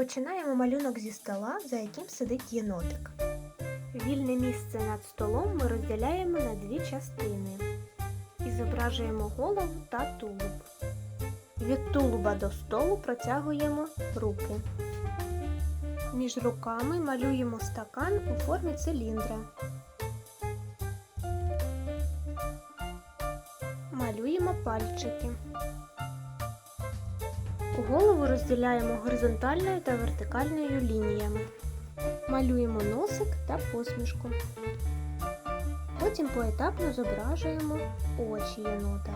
Починаємо малюнок зі стола, за яким сидить єнотик. Вільне місце над столом ми розділяємо на дві частини і зображуємо голову та тулуб. Від тулуба до столу протягуємо руки. Між руками малюємо стакан у формі циліндра. Малюємо пальчики. Голову розділяємо горизонтальною та вертикальною лініями. Малюємо носик та посмішку. Потім поетапно зображуємо очі єнота.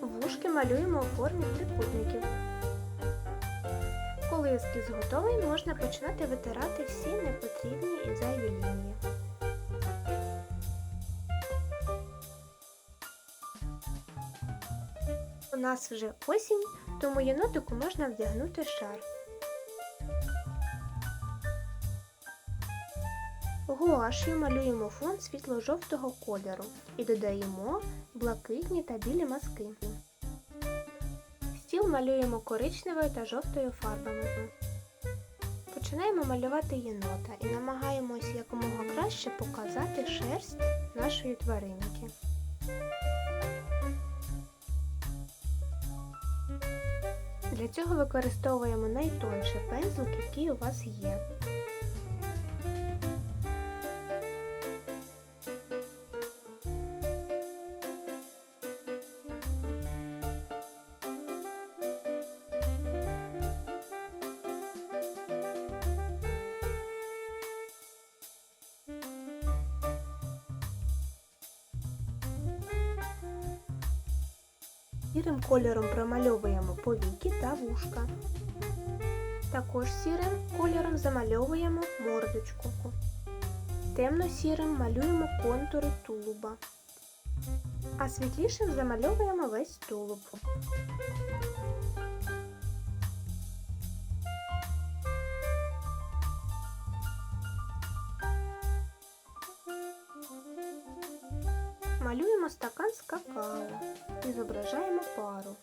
Вушки малюємо у формі трикутників. Коли ескіз готовий, можна починати витирати всі непотрібні і зайві лінії. У нас вже осінь, тому єнотику можна вдягнути шар. Гуашю малюємо фон світло-жовтого кольору і додаємо блакитні та білі мазки. Стіл малюємо коричневою та жовтою фарбами. Починаємо малювати єнота і намагаємось якомога краще показати шерсть нашої тваринки. Для цього використовуємо найтонший пензлик, який у вас є. Сірим кольором промальовуємо повіки та вушка. Також сірим кольором замальовуємо мордочку. Темно-сірим малюємо контури тулуба. А світлішим замальовуємо весь тулуб. Малюємо стакан з какао і зображаємо пару.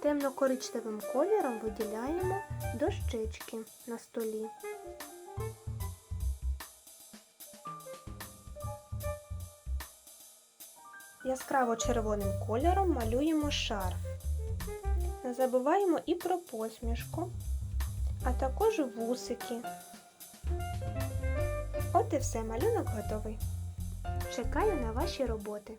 Темно-коричневим кольором виділяємо дощечки на столі. Яскраво червоним кольором малюємо шарф. Не забуваємо і про посмішку, а також вусики. От і все, малюнок готовий. Чекаю на ваші роботи.